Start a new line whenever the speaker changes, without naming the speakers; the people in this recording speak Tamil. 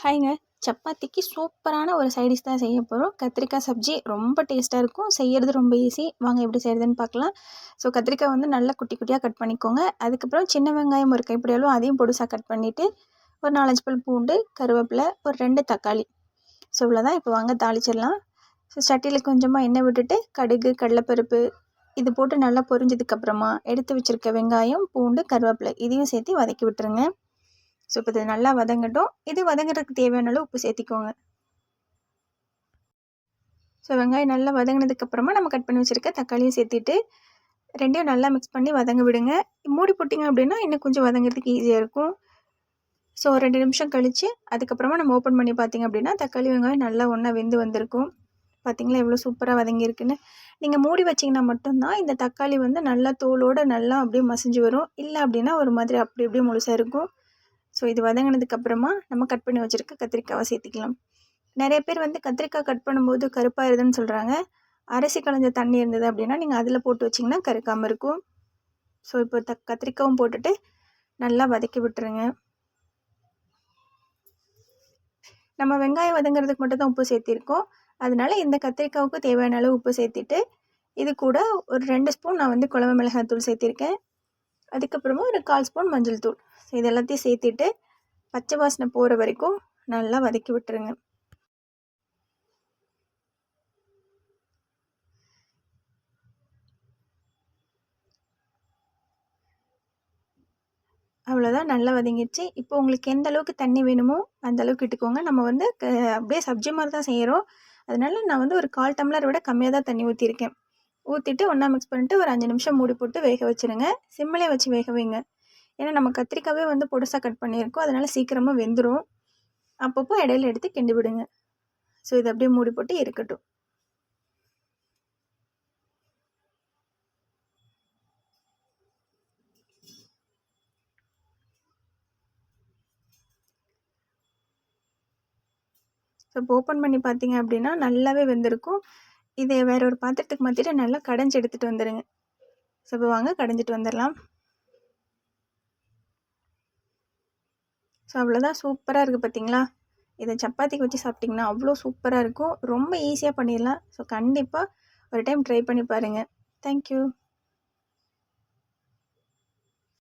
ஹாய்ங்க சப்பாத்திக்கு சூப்பரான ஒரு சைடிஷ் தான் செய்ய போகிறோம் கத்திரிக்காய் சப்ஜி ரொம்ப டேஸ்ட்டாக இருக்கும். செய்கிறது ரொம்ப ஈஸி வாங்க எப்படி செய்கிறதுன்னு பார்க்கலாம். ஸோ கத்திரிக்காய் வந்து நல்லா குட்டி குட்டியாக கட் பண்ணிக்கோங்க. அதுக்கப்புறம் சின்ன வெங்காயம் ஒரு கைப்பிடியாலும் அதையும் பொடுசாக கட் பண்ணிவிட்டு ஒரு நாலஞ்சு பல் பூண்டு கருவேப்பிலை ஒரு ரெண்டு தக்காளி. ஸோ இவ்வளோதான் இப்போ வாங்க தாளிச்சிடலாம். ஸோ சட்டியில் கொஞ்சமாக எண்ணெய் விட்டுட்டு கடுகு கடலைப்பருப்பு இது போட்டு நல்லா பொரிஞ்சதுக்கப்புறமா எடுத்து வச்சுருக்க வெங்காயம் பூண்டு கருவேப்பிலை இதையும் சேர்த்து வதக்கி விட்டுருங்க. ஸோ இப்போ இது நல்லா வதங்கட்டும். இது வதங்குறதுக்கு தேவையான அளவு உப்பு சேர்த்திக்கோங்க. ஸோ வெங்காயம் நல்லா வதங்கினதுக்கப்புறமா நம்ம கட் பண்ணி வச்சுருக்க தக்காளியும் சேர்த்திட்டு ரெண்டையும் நல்லா மிக்ஸ் பண்ணி வதங்க விடுங்க. மூடி போட்டிங்க அப்படின்னா இன்னும் கொஞ்சம் வதங்குறதுக்கு ஈஸியாக இருக்கும். ஸோ ரெண்டு நிமிஷம் கழித்து அதுக்கப்புறமா நம்ம ஓப்பன் பண்ணி பார்த்திங்க அப்படின்னா தக்காளி வெங்காயம் நல்லா ஒன்றா வெந்து வந்திருக்கும். பார்த்திங்களா எவ்வளோ சூப்பராக வதங்கியிருக்குன்னு. நீங்கள் மூடி வச்சிங்கன்னா மட்டும்தான் இந்த தக்காளி வந்து நல்லா தோலோடு நல்லா அப்படியே மசிஞ்சு வரும். இல்லை அப்படின்னா ஒரு மாதிரி அப்படி அப்படியே முழுசாக இருக்கும். ஸோ இது வதங்கினதுக்கப்புறமா நம்ம கட் பண்ணி வச்சுருக்க கத்திரிக்காவை சேர்த்துக்கலாம். நிறைய பேர் வந்து கத்திரிக்காய் கட் பண்ணும்போது கருப்பாயிருதுன்னு சொல்கிறாங்க அரிசி களைஞ்ச தண்ணி இருந்தது அப்படின்னா நீங்கள் அதில் போட்டு வச்சிங்கன்னா கருக்காமல் இருக்கும். ஸோ இப்போ த கத்திரிக்காவும் போட்டுட்டு நல்லா வதக்கி விட்டுருங்க. நம்ம வெங்காயம் வதங்குறதுக்கு மட்டும் தான் உப்பு சேர்த்திருக்கோம். அதனால் இந்த கத்திரிக்காவுக்கு தேவையான அளவு உப்பு சேர்த்திட்டு இது கூட ஒரு ரெண்டு ஸ்பூன் நான் வந்து குழம்பு மிளகாய் தூள் சேர்த்திருக்கேன். அதுக்கப்புறமா ஒரு கால் ஸ்பூன் மஞ்சள் தூள். ஸோ இது எல்லாத்தையும் சேர்த்துட்டு பச்சை வாசனை போகிற வரைக்கும் நல்லா வதக்கி விட்டுருங்க. அவ்வளோதான் நல்லா வதங்கிடுச்சு. இப்போ உங்களுக்கு எந்த அளவுக்கு தண்ணி வேணுமோ அந்த அளவுக்கு இட்டுக்கோங்க. நம்ம வந்து க அப்படியே சப்ஜி மாதிரி தான் செய்கிறோம் அதனால நான் வந்து ஒரு கால் டம்ளர் விட கம்மியாக தான் தண்ணி ஊற்றிருக்கேன் ஊற்றிட்டு ஒன்றா மிக்ஸ் பண்ணிட்டு ஒரு அஞ்சு நிமிஷம் மூடி போட்டு வேக வச்சுருங்க. சிம்மிலே வச்சு வேக வைங்க. ஏன்னா நம்ம கத்திரிக்காவே வந்து பொடுசாக கட் பண்ணியிருக்கோம். அதனால் சீக்கிரமாக வெந்துடும் அப்பப்போ இடையில எடுத்து கிண்டி விடுங்க. ஸோ இது அப்படியே மூடி போட்டு இருக்கட்டும். ஸோ இப்போ ஓப்பன் பண்ணி பார்த்தீங்க அப்படின்னா நல்லாவே வெந்திருக்கும். இதை வேற ஒரு பாத்திரத்துக்கு மாற்றிட்டு நல்லா கடைஞ்சி எடுத்துகிட்டு வந்துடுங்க ஸோ இப்போ வாங்க கடைஞ்சிட்டு வந்துடலாம் ஸோ அவ்வளோதான் சூப்பராக இருக்குது பார்த்தீங்களா இதை சப்பாத்திக்கு வச்சு சாப்பிட்டிங்கன்னா அவ்வளோ சூப்பராக இருக்கும். ரொம்ப ஈஸியாக பண்ணிடலாம் ஸோ கண்டிப்பாக ஒரு டைம் ட்ரை பண்ணி பாருங்கள் தேங்க்யூ